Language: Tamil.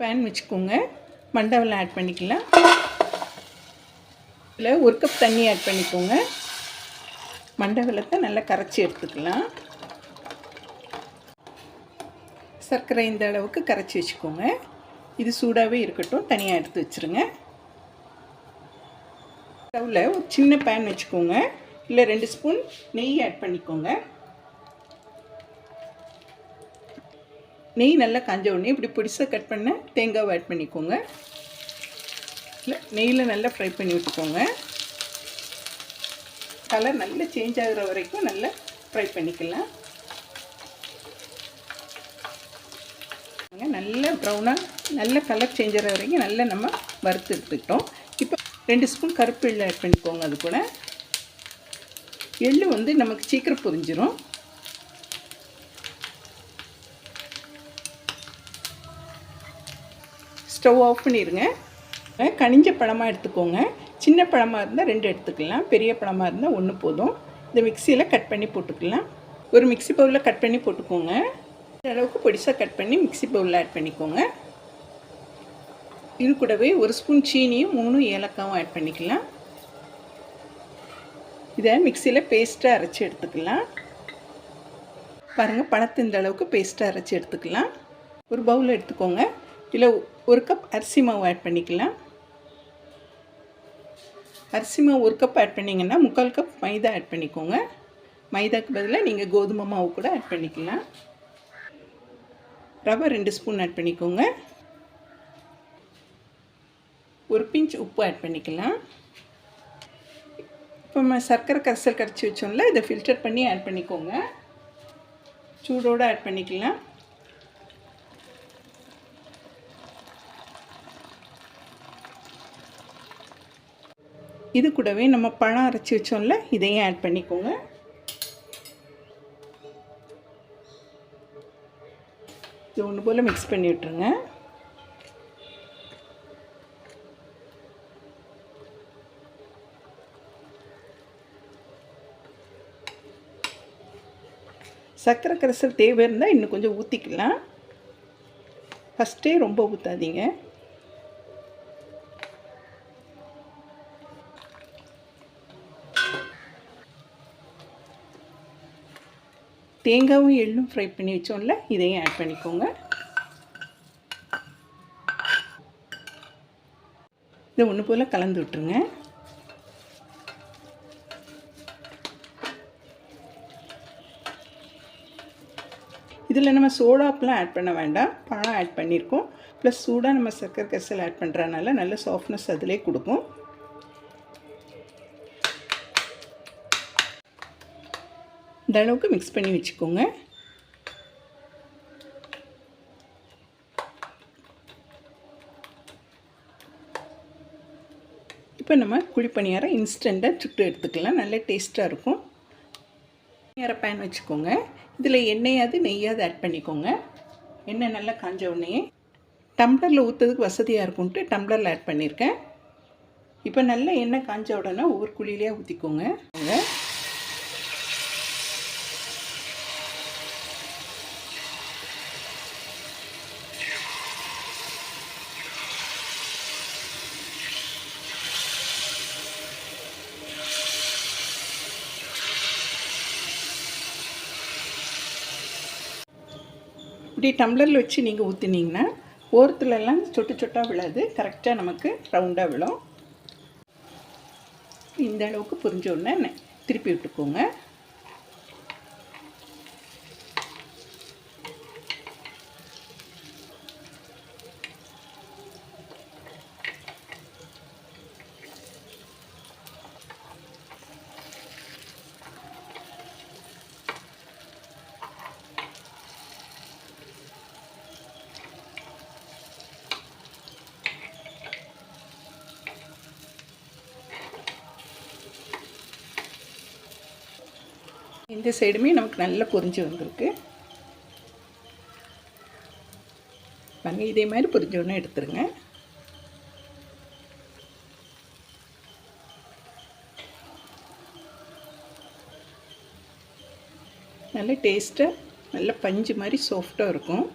பேன் வச்சுக்கோங்க. மண்டவெல்லாம் ஆட் பண்ணிக்கலாம். இதில் ஒரு கப் தண்ணி ஆட் பண்ணிக்கோங்க. மண்டவெல்லத்தை நல்லா கரைச்சி எடுத்துக்கலாம். சர்க்கரை இந்த அளவுக்கு கரைச்சி வச்சுக்கோங்க. இது சூடாகவே இருக்கட்டும். தனியாக எடுத்து வச்சுருங்க. ஸ்டவ்வில் ஒரு சின்ன பேன் வச்சுக்கோங்க. இல்லை ரெண்டு ஸ்பூன் நெய் ஆட் பண்ணிக்கோங்க. நெய் நல்லா காஞ்ச உடனே இப்படி பிடிசாக கட் பண்ண தேங்காவை ஆட் பண்ணிக்கோங்க. இல்லை நெய்யில் நல்லா ஃப்ரை பண்ணி விட்டுக்கோங்க. கலர் நல்லா சேஞ்ச் ஆகிற வரைக்கும் நல்லா ஃப்ரை பண்ணிக்கலாம். நல்ல ப்ரௌனாக நல்ல கலர் சேஞ்ச் ஆகிற வரைக்கும் நல்லா நம்ம வறுத்து எடுத்துக்கிட்டோம். இப்போ ரெண்டு ஸ்பூன் கருப்பு எள்ளு ஆட் பண்ணிக்கோங்க அது கூட. எள்ளு வந்து நமக்கு சீக்கிரம் புரிஞ்சிடும் ஸ்டவ் ஆஃப் பண்ணிடுங்க. கனிஞ்ச பழமாக எடுத்துக்கோங்க. சின்ன பழமாக இருந்தால் ரெண்டு எடுத்துக்கலாம். பெரிய பழமாக இருந்தால் ஒன்று போதும். இந்த மிக்சியில் கட் பண்ணி போட்டுக்கலாம். ஒரு மிக்சி பவுலில் கட் பண்ணி போட்டுக்கோங்க. இந்த அளவுக்கு பொடிசாக கட் பண்ணி மிக்சி பவுலில் ஆட் பண்ணிக்கோங்க. இது கூடவே ஒரு ஸ்பூன் சீனியும் மூணு ஏலக்காவும் ஆட் பண்ணிக்கலாம். இதை மிக்சியில் பேஸ்ட்டாக அரைச்சி எடுத்துக்கலாம். பாருங்கள் பழத்து இந்த அளவுக்கு பேஸ்ட்டாக அரைச்சி எடுத்துக்கலாம். ஒரு பவுல் எடுத்துக்கோங்க. இதில் ஒரு கப் அரிசி மாவு ஆட் பண்ணிக்கலாம். அரிசி மாவு ஒரு கப் ஆட் பண்ணிங்கன்னா முக்கால் கப் மைதா ஆட் பண்ணிக்கோங்க. மைதாக்கு பதிலாக நீங்கள் கோதுமை மாவு கூட ஆட் பண்ணிக்கலாம். ரவை ரெண்டு ஸ்பூன் ஆட் பண்ணிக்கோங்க. ஒரு பிஞ்ச் உப்பு ஆட் பண்ணிக்கலாம். இப்போ நம்ம சர்க்கரை கரைசல் கரைச்சி வச்சோம்ல இதை ஃபில்டர் பண்ணி ஆட் பண்ணிக்கோங்க. சூடோடு ஆட் பண்ணிக்கலாம். இது கூடவே நம்ம பழம் அரைச்சி வச்சோம்ல இதையும் ஆட் பண்ணிக்கோங்க. இது ஒன்று போல் மிக்ஸ் பண்ணி விட்டுருங்க. சர்க்கரை கரைசல் தேவை இருந்தால் இன்னும் கொஞ்சம் ஊற்றிக்கலாம் ஃபஸ்ட்டே ரொம்ப ஊற்றாதீங்க தேங்காவும் எள்ளும் ஃப்ரை பண்ணி வச்சோம்ல இதையும் ஆட் பண்ணிக்கோங்க. இதை ஒன்று போல் கலந்து விட்டுருங்க. இதில் நம்ம சோடாப்பெலாம் ஆட் பண்ண வேண்டாம். பழம் ஆட் பண்ணியிருக்கோம் ப்ளஸ் சூடாக நம்ம சர்க்கரை கசல் ஆட் பண்ணுறதுனால நல்ல சாஃப்ட்னஸ் அதிலே கொடுக்கும். இந்த அளவுக்கு மிக்ஸ் பண்ணி வச்சுக்கோங்க. இப்போ நம்ம குழிப்பணியாரம் இன்ஸ்டண்ட்டாக சுட்டு எடுத்துக்கலாம். நல்ல டேஸ்ட்டாக இருக்கும். பணியார பேன் வச்சுக்கோங்க. இதில் எண்ணெயாவது நெய்யாவது ஆட் பண்ணிக்கோங்க. எண்ணெய் நல்லா காஞ்ச உடனே. டம்ளரில் ஊற்றுறதுக்கு வசதியாக இருக்கும்ன்ட்டு டம்ளரில் ஆட் பண்ணியிருக்கேன் இப்போ நல்லா எண்ணெய் காஞ்ச உடனே ஒவ்வொரு குழியிலேயே ஊற்றிக்கோங்க இப்படி டம்ளரில் வச்சு நீங்கள் ஊற்றுனீங்கன்னா ஓரத்துலலாம் சொட்டு சொட்டாக விழாது. கரெக்டாக நமக்கு ரவுண்டாக விழும். இந்த அளவுக்கு புரிஞ்ச உடனே திருப்பி விட்டுக்கோங்க. இந்த சைடுமே நமக்கு நல்லா பொரிஞ்சு வந்திருக்கு. பாருங்க இதே மாதிரி பொரிஞ்சோடனே எடுத்துருங்க. நல்ல டேஸ்ட்டாக நல்ல பஞ்சு மாதிரி சாஃப்டாக இருக்கும்.